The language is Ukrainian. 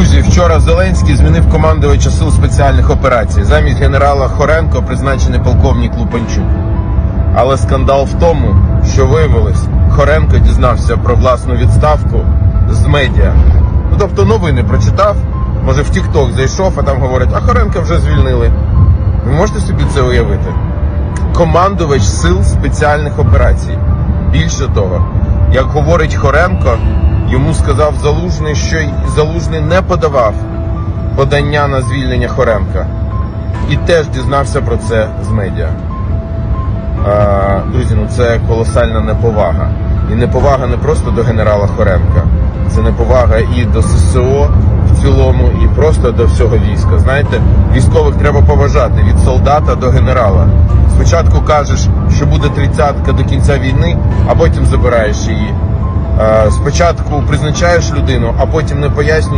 Друзі, вчора Зеленський змінив командувача сил спеціальних операцій. Замість генерала Хоренко призначений полковник Лупанчук. Але скандал в тому, що виявилось, Хоренко дізнався про власну відставку з медіа. Ну тобто новини прочитав, може в Тікток зайшов, а там говорять, а Хоренка вже звільнили. Ви можете собі це уявити? Командувач сил спеціальних операцій. Більше того, як говорить Хоренко, йому сказав Залужний, що Залужний не подавав подання на звільнення Хоренка. І теж дізнався про це з медіа. Друзі, ну це колосальна неповага. І неповага не просто до генерала Хоренка, це неповага і до ССО в цілому, і просто до всього війська. Знаєте, військових треба поважати від солдата до генерала. Спочатку кажеш, що буде тридцятка до кінця війни, а потім забираєш її. Е, Спочатку призначаєш людину, а потім не пояснюєш.